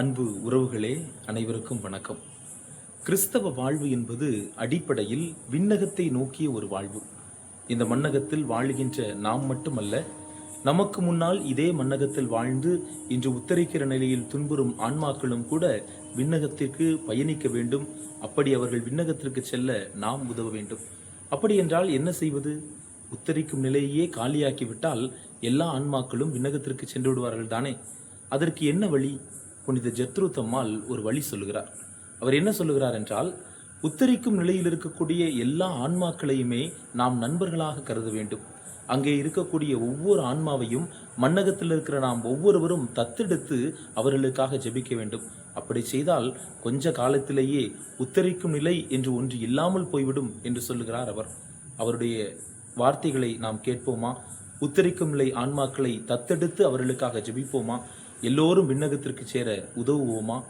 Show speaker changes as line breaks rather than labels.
அன்பு உறவுகளே அனைவருக்கும் வணக்கம். கிறிஸ்தவ வாழ்வு என்பது அடிப்படையில் விண்ணகத்தை நோக்கிய ஒரு வாழ்வு. இந்த மண்ணகத்தில் வாழுகின்ற நாம் மட்டுமல்ல நமக்கு முன்னால் இதே மண்ணகத்தில் வாழ்ந்து இன்று உத்தரிக்கிற நிலையில் துன்புறும் ஆன்மாக்களும் கூட விண்ணகத்திற்கு பயணிக்க வேண்டும். அப்படி அவர்கள் விண்ணகத்திற்கு செல்ல நாம் உதவ வேண்டும். அப்படி என்றால் என்ன செய்வது? உத்தரிக்கும் நிலையே காலியாக்கிவிட்டால் எல்லா ஆன்மாக்களும் விண்ணகத்திற்கு சென்று விடுவார்கள் தானே? அதற்கு என்ன வழி? புனித ஜத்ருத்தம்மாள் ஒரு வழி சொல்லுகிறார். அவர் என்ன சொல்லுகிறார் என்றால் உத்தரிக்கும் நிலையில் இருக்கக்கூடிய எல்லா ஆன்மாக்களையுமே நாம் நண்பர்களாக கருத வேண்டும். அங்கே இருக்கக்கூடிய ஒவ்வொரு ஆன்மாவையும் மன்னகத்தில் இருக்கிற நாம் ஒவ்வொருவரும் தத்தெடுத்து அவர்களுக்காக ஜெபிக்க வேண்டும். அப்படி செய்தால் கொஞ்ச காலத்திலேயே உத்தரிக்கும் நிலை என்று ஒன்று இல்லாமல் போய்விடும் என்று சொல்லுகிறார் அவர். அவருடைய வார்த்தைகளை நாம் கேட்போமா? உத்தரிக்கும் நிலை ஆன்மாக்களை தத்தெடுத்து அவர்களுக்காக ஜெபிப்போமா? எல்லோரும் விண்ணகத்திற்கு சேர உதவுவோமா?